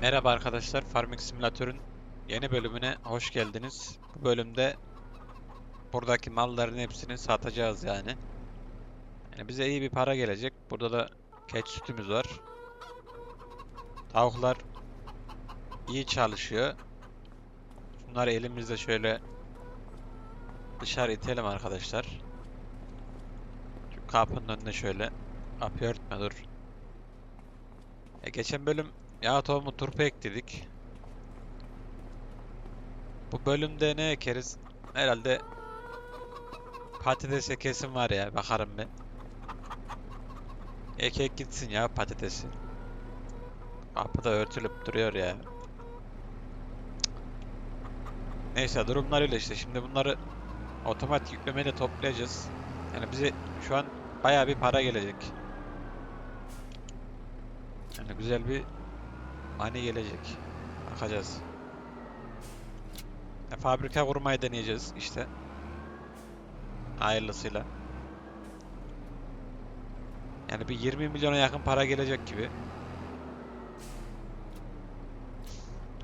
Merhaba arkadaşlar, Farming Simülatör'ün yeni bölümüne hoş geldiniz. Bu bölümde buradaki malların hepsini satacağız yani. Yani bize iyi bir para gelecek. Burada da keçi sütümüz var. Tavuklar iyi çalışıyor. Bunları elimizde şöyle dışarı itelim arkadaşlar. Şu kapının önüne şöyle kapıyı örtme dur. E, geçen bölüm Yağ tohumu turpa ekledik. Bu bölümde ne ekeriz? Herhalde patates kesim var ya bakarım ben. Ek ek gitsin ya patatesi. Kapıda örtülüp duruyor ya. Neyse durumlar öyle işte. Şimdi bunları otomatik yüklemeyle toplayacağız. Yani bize şu an bayağı bir para gelecek. Yani güzel bir Hani gelecek. Bakacağız. E, fabrika kurmayı deneyeceğiz işte. Hayırlısıyla. Yani bir 20 milyona yakın para gelecek gibi.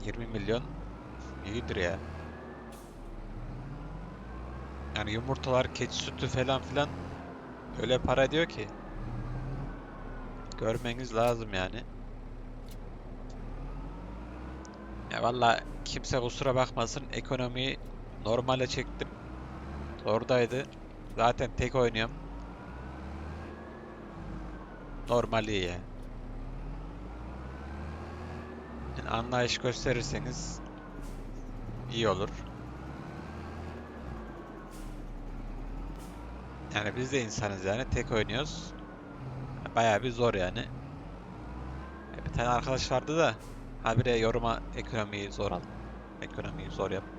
20 milyon iyidir ya. Yani yumurtalar, keçi sütü falan filan öyle para diyor ki. Görmeniz lazım yani. Ya valla kimse kusura bakmasın ekonomiyi normale çektim. Oradaydı. Zaten tek oynuyorum. Normal iyi ya. Yani anlayış gösterirseniz iyi olur. Yani biz de insanız yani tek oynuyoruz. Bayağı bir zor yani. E, Bir tane arkadaş vardı da Habire yoruma ekonomiyi zor al. Ekonomiyi zor yap.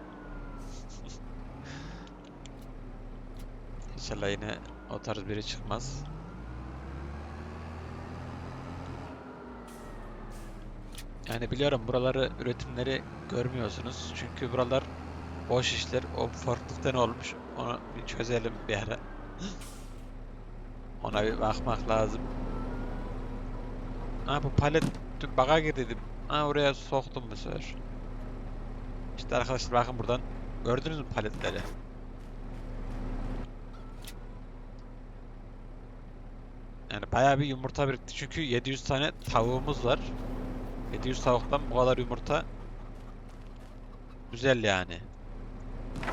İnşallah yine o tarz biri çıkmaz. Yani biliyorum buraları üretimleri görmüyorsunuz. Çünkü buralar boş işler. O forklift'te ne olmuş? Onu bir çözelim bir ara. Ona bir bakmak lazım. Ha bu palet baga girdim. Ha oraya soktum bu sefer. İşte arkadaşlar bakın buradan. Gördünüz mü paletleri? Yani bayağı bir yumurta birikti çünkü 700 tane tavuğumuz var. 700 tavuktan bu kadar yumurta güzel yani.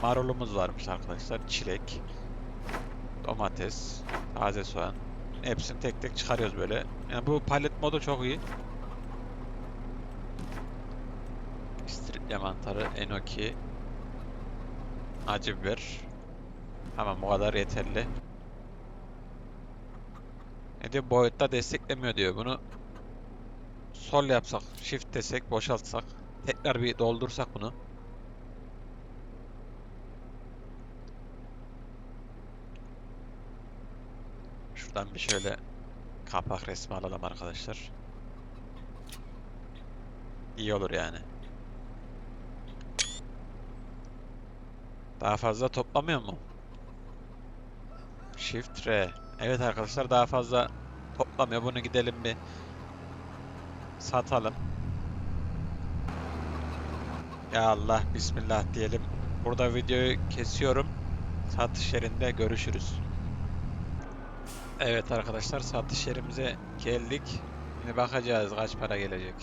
Marulumuz varmış arkadaşlar. Çilek, domates, taze soğan. Hepsini tek tek çıkarıyoruz böyle. Yani bu palet modu çok iyi. Mantarı, enoki, acı biber. Tamam bu kadar yeterli. Ne diyor boyutta desteklemiyor diyor. Bunu sol yapsak, shift desek, boşaltsak, tekrar bir doldursak bunu. Şuradan bir şöyle kapak resmi alalım arkadaşlar. İyi olur yani. Daha fazla toplamıyor mu? Shift R. Evet arkadaşlar daha fazla toplamıyor. Bunu gidelim bir satalım. Ya Allah bismillah diyelim. Burada videoyu kesiyorum. Satış yerinde görüşürüz. Evet arkadaşlar satış yerimize geldik. Şimdi bakacağız kaç para gelecek.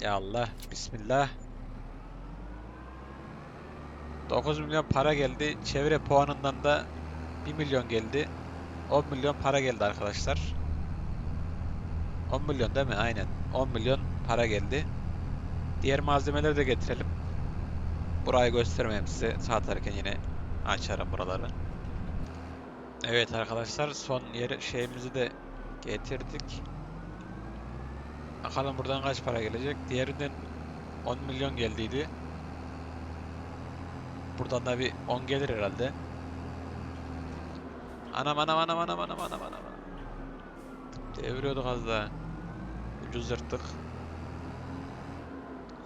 Ya Allah bismillah. 9 milyon para geldi. Çevre puanından da 1 milyon geldi. 10 milyon para geldi arkadaşlar. 10 milyon değil mi? Aynen. 10 milyon para geldi. Diğer malzemeleri de getirelim. Burayı göstermeyeyim size. Satarken yine açarım buraları. Evet arkadaşlar son yer şeyimizi de getirdik. Bakalım buradan kaç para gelecek. Diğerinden 10 milyon geldiydi. Buradan da bir 10 gelir herhalde. Anam anam anam anam anam anam anam. Deviriyorduk az daha. Ucuz yırttık.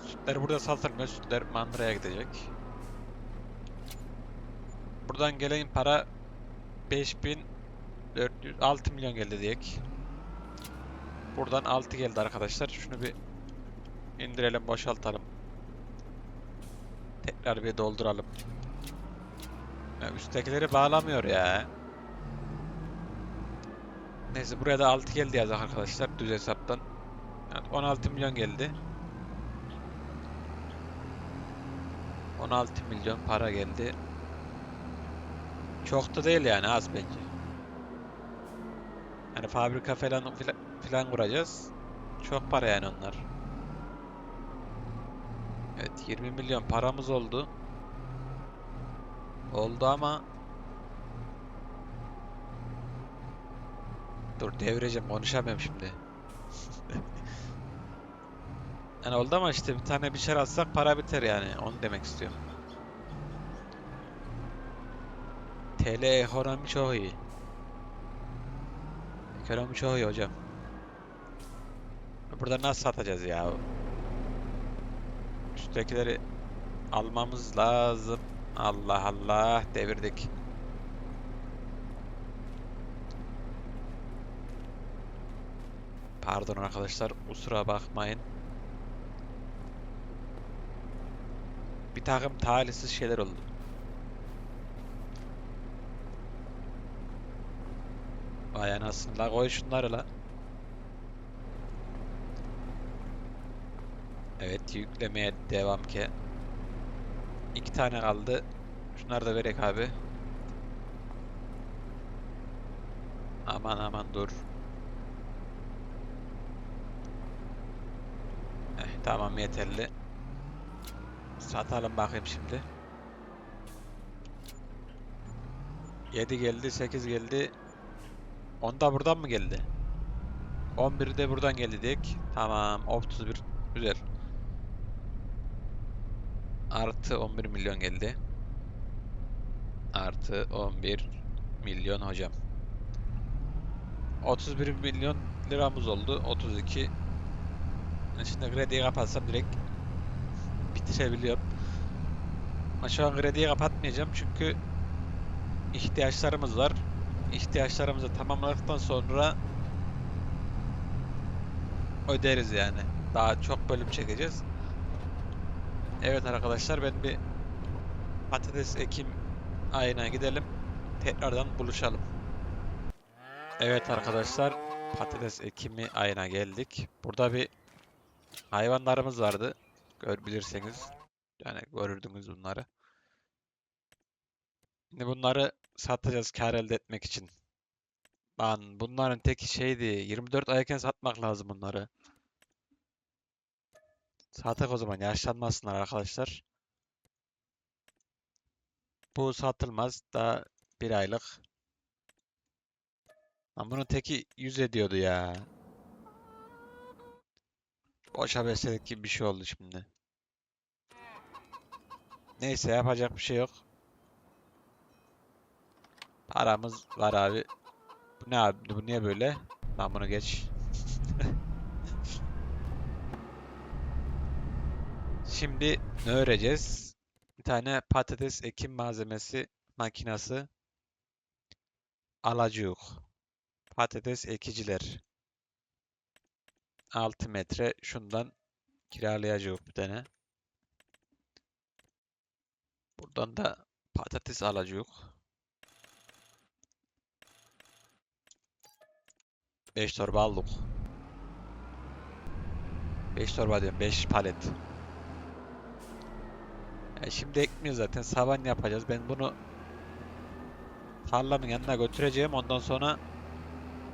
Sütler burada satılmıyor. Sütler mandıraya gidecek. Buradan gelen para 5400 6 milyon geldi diyek. Buradan 6 geldi arkadaşlar. Şunu bir indirelim, boşaltalım. Tekrar bir dolduralım. Ya üsttekileri bağlamıyor ya. Neyse buraya da 6 geldi yazık arkadaşlar düz hesaptan. Evet, 16 milyon geldi. 16 milyon para geldi. Çok da değil yani az bence. Hani fabrika falan filan kuracağız. Çok para yani onlar. Evet 20 milyon paramız oldu. Oldu ama Dur devireceğim konuşamıyorum şimdi. Yani oldu ama işte bir tane bir şey alsak para biter yani. Onu demek istiyorum. TL ekonomi çok iyi. Ekonomi çok iyi hocam. Burada nasıl satacağız ya? Üsttekileri almamız lazım. Allah Allah devirdik. Pardon arkadaşlar kusura bakmayın. Bir takım talihsiz şeyler oldu. Vay anasını la koy şunları la. Evet yüklemeye devam ki. İki tane kaldı. Şunları da verek abi. Aman aman dur. Eh, tamam yeterli. Satalım bakayım şimdi. 7 geldi, 8 geldi. 10 da buradan mı geldi? 11 de buradan geldi dik. Tamam, 31 güzel. Artı 11 milyon geldi. Artı 11 milyon hocam. 31 milyon liramız oldu. 32. Ben Şimdi krediyi kapatsam direkt bitirebiliyorum. Ama şu an krediyi kapatmayacağım çünkü ihtiyaçlarımız var. İhtiyaçlarımızı tamamladıktan sonra öderiz yani. Daha çok bölüm çekeceğiz. Evet arkadaşlar ben bir patates ekim ayına gidelim. Tekrardan buluşalım. Evet arkadaşlar patates ekimi ayına geldik. Burada bir hayvanlarımız vardı. Görebilirseniz. Yani görürdünüz bunları. Şimdi bunları satacağız kar elde etmek için. Lan bunların teki şeydi. 24 ayken satmak lazım bunları. Satak o zaman yaşlanmasınlar arkadaşlar. Bu satılmaz. Daha bir aylık. Lan bunun teki 100 ediyordu ya. Boşa besledik gibi bir şey oldu şimdi. Neyse yapacak bir şey yok. Paramız var abi. Bu ne abi? Bu niye böyle? Lan bunu geç. Şimdi ne öreceğiz? Bir tane patates ekim malzemesi makinası alacağız. Patates ekiciler. 6 metre şundan kiralayacağız bir tane. Buradan da patates alacağız. 5 torba aldık. 5 torba diyorum 5 palet. E şimdi ekmiyor zaten saban yapacağız. Ben bunu tarlanın yanına götüreceğim. Ondan sonra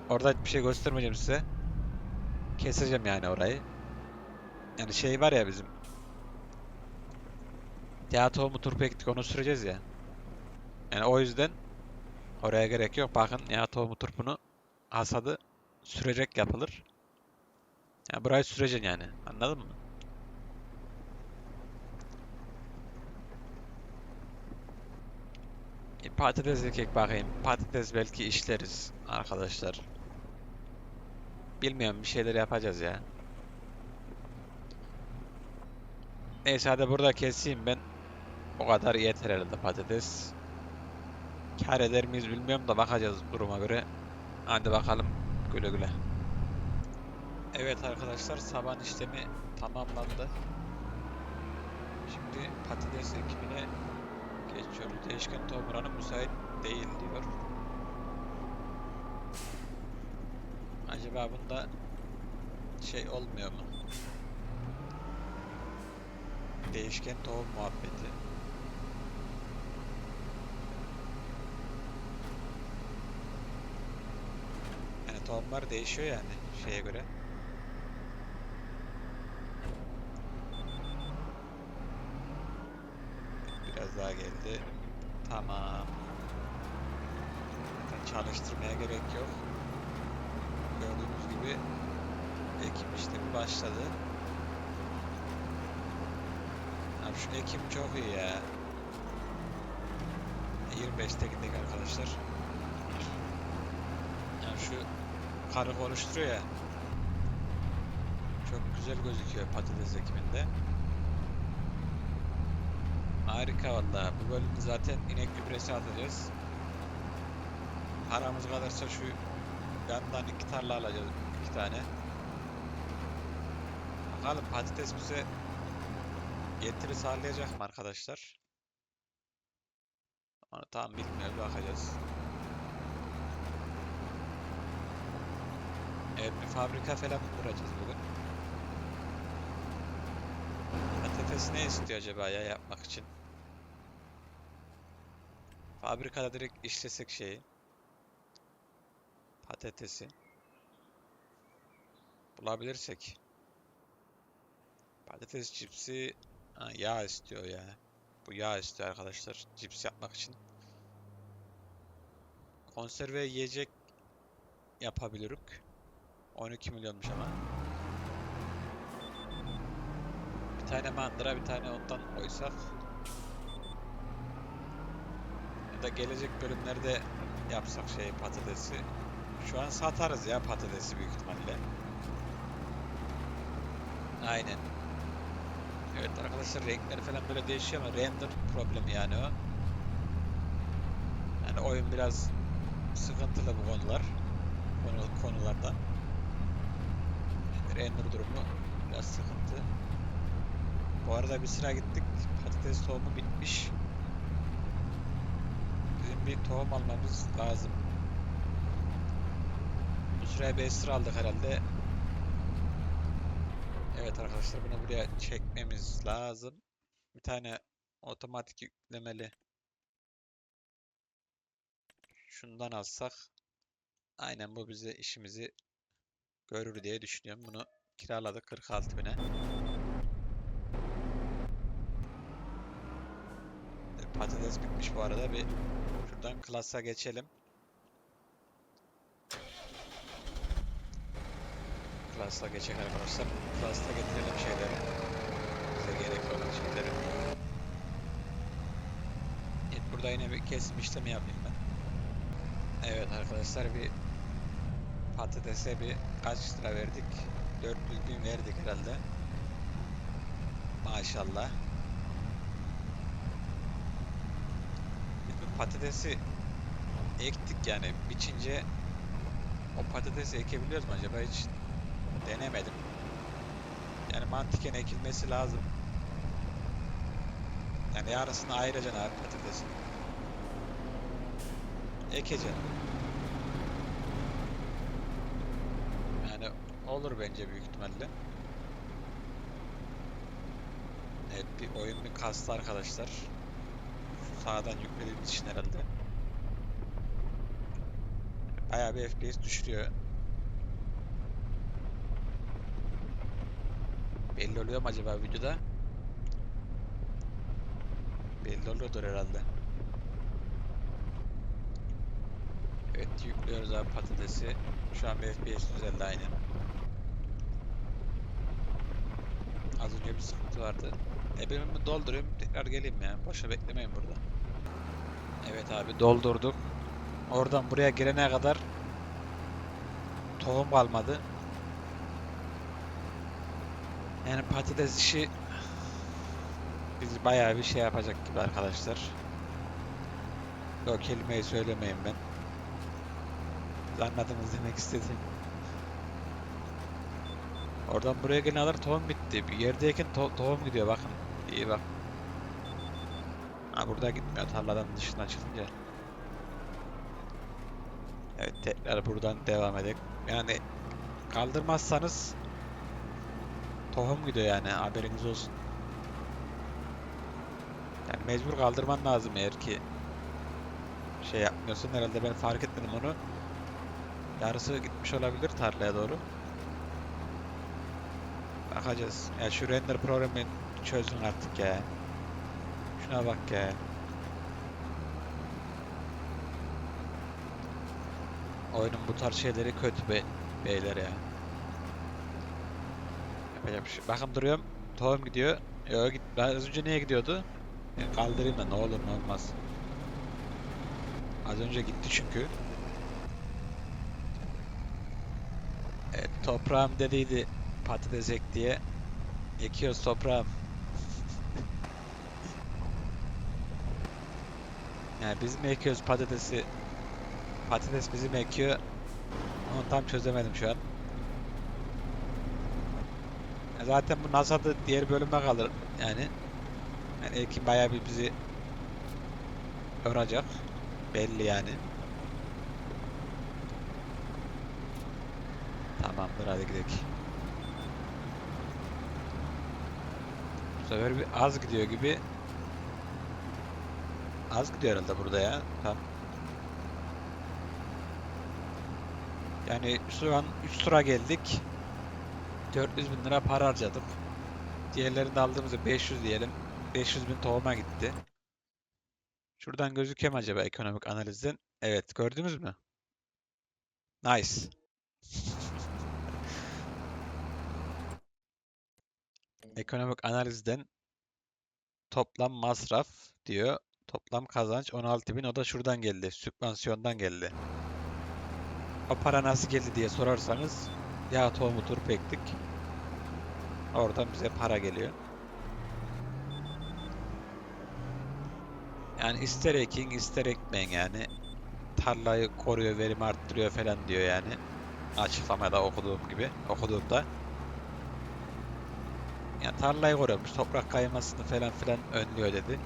orada hiçbir şey göstermeyeceğim size. Keseceğim yani orayı. Yani şey var ya bizim Yağ tohumu turpu ektik onu süreceğiz ya. Yani o yüzden oraya gerek yok. Bakın yağ tohumu turpunu hasadı sürecek yapılır. Yani burayı süreceksin yani. Anladın mı? E, patates ekek bakayım. Patates belki işleriz arkadaşlar. Bilmiyorum bir şeyler yapacağız ya. Neyse hadi burada keseyim ben. O kadar yeter herhalde patates. Kar eder miyiz bilmiyorum da bakacağız duruma göre. Hadi bakalım güle güle. Evet arkadaşlar saban işlemi tamamlandı. Şimdi patates ekimine geçiyoruz. Değişken oranı müsait değil diyor. Acaba bunda şey olmuyor mu? Değişken tohum muhabbeti. Yani tohumlar değişiyor yani şeye göre. Biraz daha geldi. Tamam. Zaten çalıştırmaya gerek yok. Gördüğünüz gibi ekim işlemi başladı. Abi şu ekim çok iyi ya. 25'te gittik arkadaşlar. Yani şu karı oluşturuyor ya. Çok güzel gözüküyor patates ekiminde. Harika vallahi. Bu bölümde zaten inek gübresi atacağız. Paramız kalırsa şu yandan iki tarla alacağız. iki tane. Bakalım patates bize getiri sağlayacak mı arkadaşlar? Onu tam bilmiyoruz bakacağız. Evet bir fabrika falan kuracağız bugün. Patates ne istiyor acaba ya yapmak için? Fabrikada direkt işlesek şeyi. Patatesi. Bulabilirsek. Patates cipsi ha, yağ istiyor ya. Bu yağ istiyor arkadaşlar cips yapmak için. Konserve yiyecek yapabiliriz. 12 milyonmuş ama. Bir tane mandıra, bir tane ondan koysak. Ya da gelecek bölümlerde yapsak şey patatesi. Şu an satarız ya patatesi büyük ihtimalle. Aynen. Evet arkadaşlar renkler falan böyle değişiyor ama render problemi yani o. Yani oyun biraz sıkıntılı bu konular. Konu, konularda. Render durumu biraz sıkıntı. Bu arada bir sıra gittik. Patates tohumu bitmiş. Bir tohum almamız lazım. 5 sıra aldık herhalde. Evet arkadaşlar bunu buraya çekmemiz lazım. Bir tane otomatik yüklemeli şundan alsak aynen bu bize işimizi görür diye düşünüyorum. Bunu kiraladık 46 bine. Patates bitmiş bu arada. Bir şuradan klasa geçelim. Klasla geçecek arkadaşlar. Klasla getirelim şeyleri. Bize gerekli olan şeyleri. Evet, burada yine bir kesim işlemi yapayım ben. Evet arkadaşlar bir patatese bir kaç lira verdik? 400 bin verdik herhalde. Maşallah. Biz bu patatesi ektik yani biçince o patatesi ekebiliyoruz mu acaba hiç denemedim. Yani mantıken ekilmesi lazım. Yani yarısını ayıracaksın abi patatesin. Ekeceksin. Yani olur bence büyük ihtimalle. Evet bir oyun bir kastı arkadaşlar. Sağdan yüklediğimiz için herhalde. Bayağı bir FPS düşürüyor. Belli oluyor mu acaba videoda? Belli oluyordur herhalde. Evet yüklüyoruz abi patatesi. Şu an bir FPS düzeldi aynen. Az önce bir sıkıntı vardı. Ebemimi doldurayım tekrar geleyim ya. Boşa beklemeyin burada. Evet abi doldurduk. Oradan buraya girene kadar tohum kalmadı. Yani patates işi bizi bayağı bir şey yapacak gibi arkadaşlar. O kelimeyi söylemeyeyim ben. Siz demek istedim. Oradan buraya gelen kadar tohum bitti. Bir yerdeyken to- tohum gidiyor bakın. İyi bak. Burada gitmiyor tarladan dışına çıkınca. Evet tekrar buradan devam edelim. Yani kaldırmazsanız tohum gidiyor yani haberiniz olsun. Yani mecbur kaldırman lazım eğer ki şey yapmıyorsun. Herhalde ben fark etmedim onu. Yarısı gitmiş olabilir tarlaya doğru. Bakacağız. Ya şu render programını çözün artık ya. Şuna bak ya. Oyunun bu tarz şeyleri kötü be beyler ya. Yapacak bir şey. Bakın duruyorum. Tohum gidiyor. Yo git. Ben az önce niye gidiyordu? E, kaldırayım da ne olur ne olmaz. Az önce gitti çünkü. Evet, toprağım dediydi patates ek diye. Ekiyoruz toprağım. Yani biz mi ekiyoruz patatesi? Patates bizi mi ekiyor? Onu tam çözemedim şu an. Zaten bu NASA'da diğer bölüme kalır yani. Yani Ekin bayağı bir bizi yoracak. Belli yani. Tamamdır hadi gidelim. Bu sefer bir az gidiyor gibi. Az gidiyor herhalde burada ya. Tamam. Yani şu an 3 tura geldik. 400 bin lira para harcadık. Diğerlerinde aldığımızda 500 diyelim. 500 bin tohuma gitti. Şuradan gözüküyor mu acaba ekonomik analizden? Evet gördünüz mü? Nice. Ekonomik analizden toplam masraf diyor. Toplam kazanç 16.000 o da şuradan geldi. Sübvansiyondan geldi. O para nasıl geldi diye sorarsanız ya tohumu turp ektik. Oradan bize para geliyor. Yani ister ekin ister ekmeyin yani. Tarlayı koruyor, verim arttırıyor falan diyor yani. Açıklamada okuduğum gibi, okuduğumda. Yani tarlayı koruyormuş, toprak kaymasını falan filan önlüyor dedi.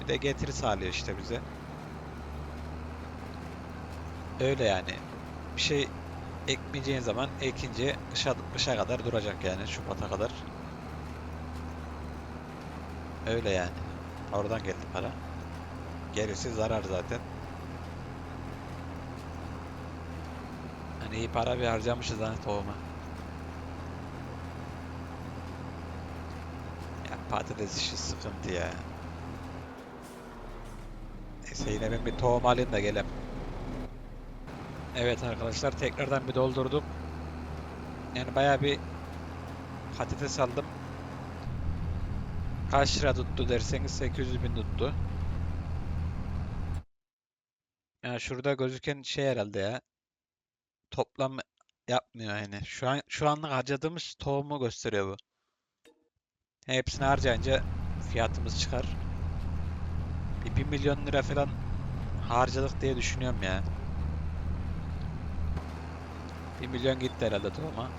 Bir de getiri sağlıyor işte bize. Öyle yani. Bir şey ekmeyeceğin zaman ekince kışa, kışa kadar duracak yani Şubat'a kadar. Öyle yani. Oradan geldi para. Gerisi zarar zaten. Hani iyi para bir harcamışız hani tohuma. Ya patates işi sıkıntı ya. Neyse yine ben bir tohum alayım da gelem. Evet arkadaşlar tekrardan bir doldurduk. Yani bayağı bir patates aldım. Kaç lira tuttu derseniz 800 bin tuttu. Yani şurada gözüken şey herhalde ya. Toplam yapmıyor yani. Şu an şu anlık harcadığımız tohumu gösteriyor bu. Hepsini harcayınca fiyatımız çıkar. Bir 1 milyon lira falan harcadık diye düşünüyorum ya. 1 milyon gitti herhalde tohuma.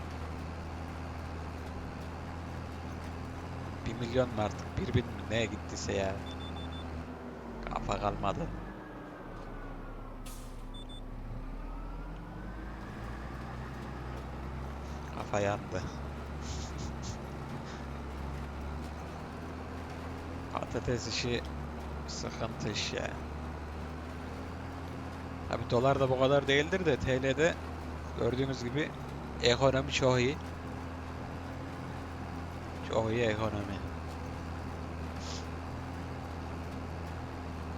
1 milyon mu artık? 1 bin mi? Neye gittiyse ya. Kafa kalmadı. Kafa yandı. Patates işi sıkıntı iş ya. Tabi dolar da bu kadar değildir de TL'de gördüğünüz gibi ekonomi çok iyi. Çok iyi ekonomi.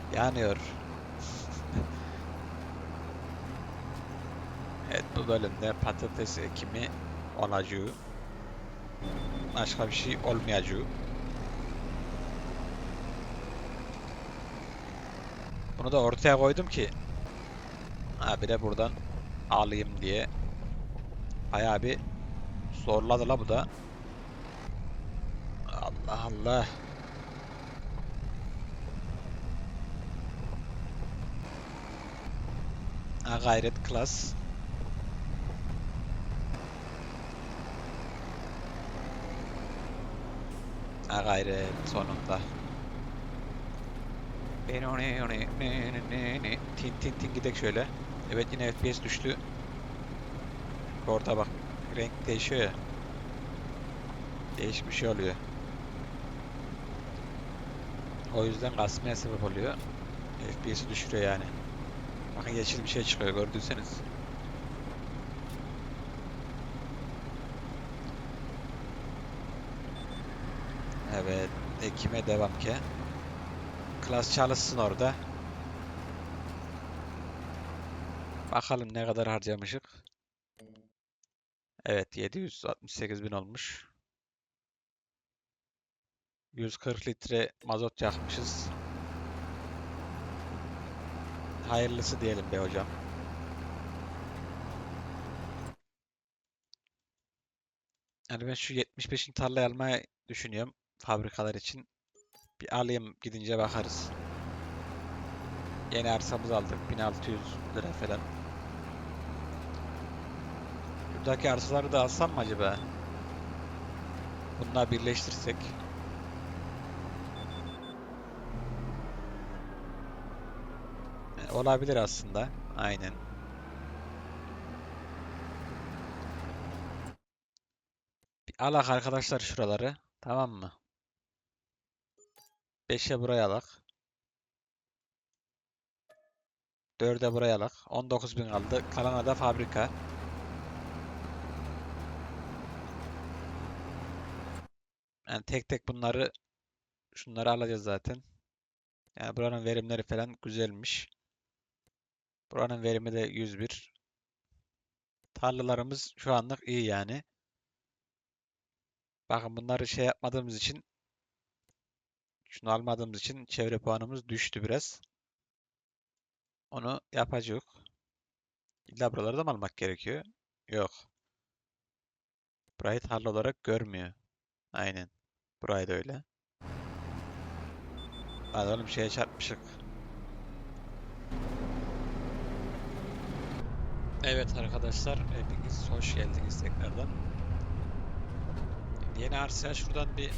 Yanıyor. Evet bu bölümde patates ekimi olacağı. Başka bir şey olmayacağı. Bunu da ortaya koydum ki. Ha bir de buradan alayım diye. Bayağı bir zorladı la bu da. Allah Allah. Ha gayret klas. Ha gayret sonunda. Tin tin tin gidek şöyle. Evet yine FPS düştü. Orada bak renk değişiyor ya. Değişik bir şey oluyor. O yüzden kasmaya sebep oluyor. FPS'i düşürüyor yani. Bakın yeşil bir şey çıkıyor gördüyseniz. Evet, ekime devam ki. Klas çalışsın orada. Bakalım ne kadar harcamışık. Evet, 768 bin olmuş. 140 litre mazot yakmışız. Hayırlısı diyelim be hocam. Yani ben şu 75'in tarlayı almayı düşünüyorum fabrikalar için. Bir alayım gidince bakarız. Yeni arsamızı aldık 1600 lira falan. Buradaki arsaları da alsam mı acaba? Bununla birleştirsek. E, Olabilir aslında. Aynen. Bir alak arkadaşlar şuraları. Tamam mı? 5'e buraya alak. 4'e buraya alak. 19.000 kaldı. Kalana da fabrika. Yani tek tek bunları şunları alacağız zaten. Yani buranın verimleri falan güzelmiş. Buranın verimi de 101. Tarlalarımız şu anlık iyi yani. Bakın bunları şey yapmadığımız için şunu almadığımız için çevre puanımız düştü biraz. Onu yapacak. İlla buraları da mı almak gerekiyor? Yok. Burayı tarla olarak görmüyor. Aynen. Burayı da öyle. Hadi oğlum şeye çarpmışık. Evet arkadaşlar, hepiniz hoş geldiniz tekrardan. Yeni arsaya şuradan bir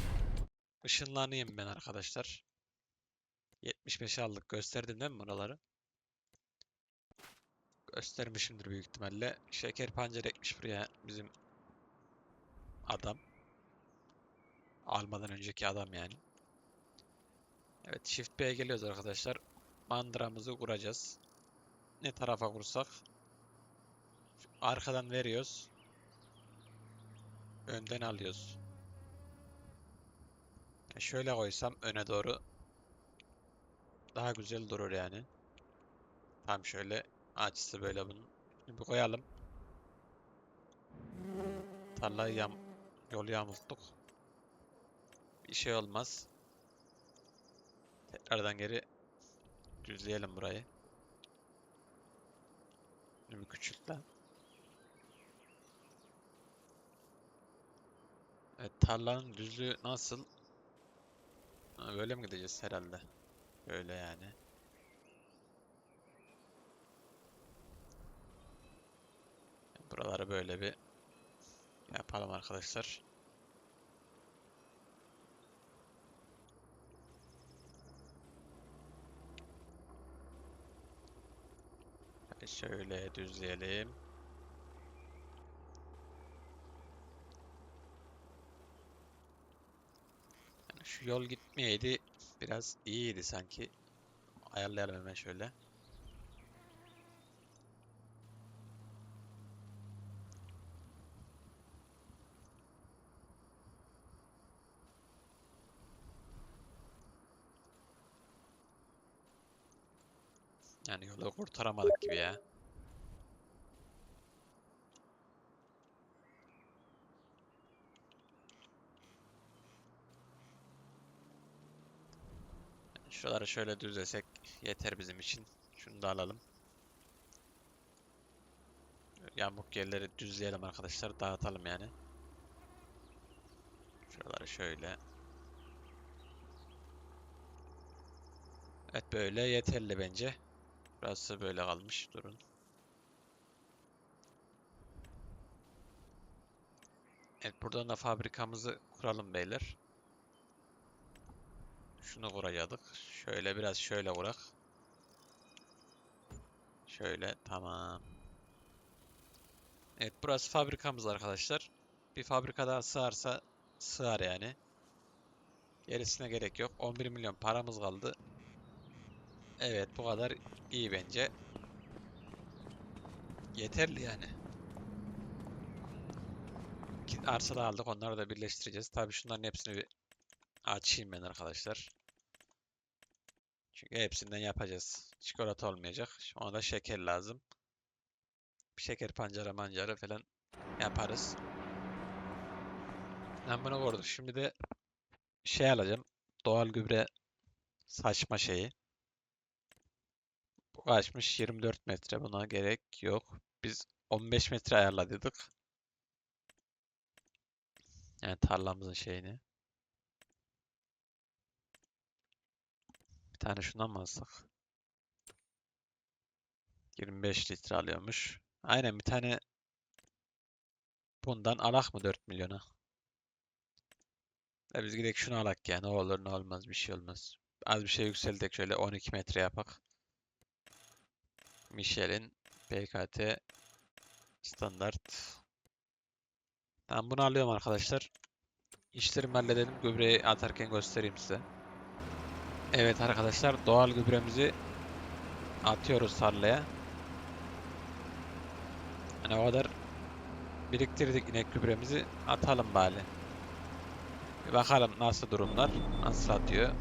ışınlanayım ben arkadaşlar. 75 aldık. Gösterdim değil mi buraları? Göstermişimdir büyük ihtimalle. Şeker pancar ekmiş buraya bizim adam. Almadan önceki adam yani. Evet Shift B'ye geliyoruz arkadaşlar. Mandıramızı kuracağız. Ne tarafa kursak? Arkadan veriyoruz. Önden alıyoruz. Şöyle koysam öne doğru daha güzel durur yani. Tam şöyle açısı böyle bunun. Şimdi koyalım. Tarlayı yam yolu yamulttuk. Bir şey olmaz. Tekrardan geri düzleyelim burayı. Şimdi küçült lan. Evet tarlanın düzlüğü nasıl? Ha, böyle mi gideceğiz herhalde? Böyle yani. Buraları böyle bir yapalım arkadaşlar. Şöyle düzleyelim. Yani şu yol gitmeyeydi biraz iyiydi sanki. Ayarlayalım hemen şöyle. Yani yolu kurtaramadık gibi ya. Şuraları şöyle düzlesek yeter bizim için. Şunu da alalım. Yamuk yerleri düzleyelim arkadaşlar. Dağıtalım yani. Şuraları şöyle. Evet böyle yeterli bence. Burası böyle kalmış. Durun. Evet buradan da fabrikamızı kuralım beyler. Şunu kuracaktık. Şöyle biraz şöyle kurak. Şöyle tamam. Evet burası fabrikamız arkadaşlar. Bir fabrika sığarsa sığar yani. Gerisine gerek yok. 11 milyon paramız kaldı. Evet bu kadar iyi bence. Yeterli yani. İki arsa da aldık. Onları da birleştireceğiz. Tabii şunların hepsini bir açayım ben arkadaşlar. Çünkü hepsinden yapacağız. Çikolata olmayacak. Ona da şeker lazım. Şeker pancarı mancarı falan yaparız. Ben bunu kurduk. Şimdi de şey alacağım. Doğal gübre saçma şeyi. Bu kaçmış? 24 metre. Buna gerek yok. Biz 15 metre ayarladık. Yani tarlamızın şeyini. Tane şundan mı alsak? 25 litre alıyormuş. Aynen bir tane bundan alak mı 4 milyona? Ya biz gidelim şunu alak ya. Ne olur ne olmaz bir şey olmaz. Az bir şey yükseltek şöyle 12 metre yapak. Michelin PKT standart. Tamam bunu alıyorum arkadaşlar. İşlerimi halledelim. Gübreyi atarken göstereyim size. Evet arkadaşlar doğal gübremizi atıyoruz tarlaya. Hani o kadar biriktirdik inek gübremizi atalım bari. Bir bakalım nasıl durumlar. Nasıl atıyor.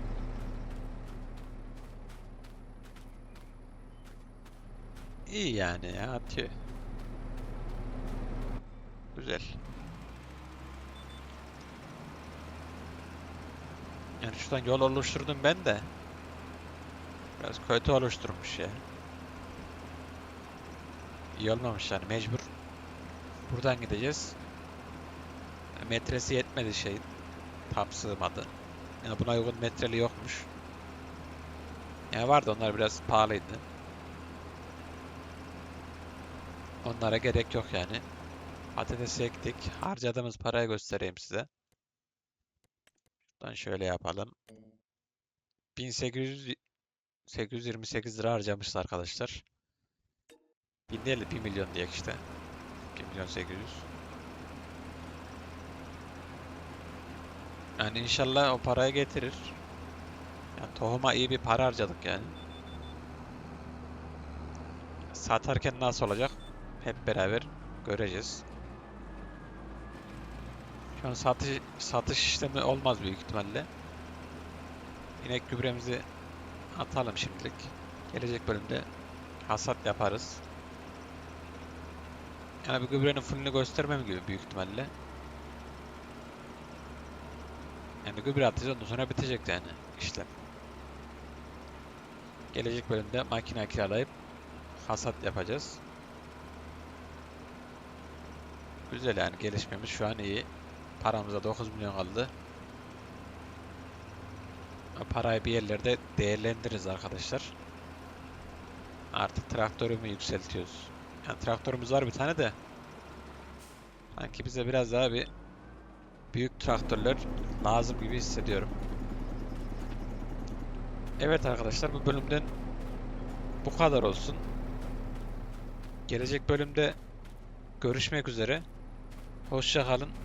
İyi yani ya atıyor. Güzel. Yani şuradan yol oluşturdum ben de. Biraz kötü oluşturmuş ya. İyi olmamış yani mecbur. Buradan gideceğiz. Metresi yetmedi şeyin. Tam sığmadı. Yani buna uygun metreli yokmuş. Yani vardı onlar biraz pahalıydı. Onlara gerek yok yani. Patatesi ektik. Harcadığımız parayı göstereyim size. Şuradan şöyle yapalım. 1800 828 lira harcamışız arkadaşlar. 1000 değil de 1 milyon diye işte. 1 milyon 800. Yani inşallah o parayı getirir. Yani tohuma iyi bir para harcadık yani. Satarken nasıl olacak? Hep beraber göreceğiz. Şu an satış, satış işlemi olmaz büyük ihtimalle. İnek gübremizi atalım şimdilik. Gelecek bölümde hasat yaparız. Yani bu gübrenin fullünü göstermem gibi büyük ihtimalle. Yani gübre atacağız ondan sonra bitecek yani işlem. Gelecek bölümde makine kiralayıp hasat yapacağız. Güzel yani gelişmemiz şu an iyi. Paramıza 9 milyon kaldı. Parayı bir yerlerde değerlendiririz arkadaşlar. Artık traktörümü yükseltiyoruz. Yani traktörümüz var bir tane de. Sanki bize biraz daha bir büyük traktörler lazım gibi hissediyorum. Evet arkadaşlar bu bölümden bu kadar olsun. Gelecek bölümde görüşmek üzere. Hoşça kalın.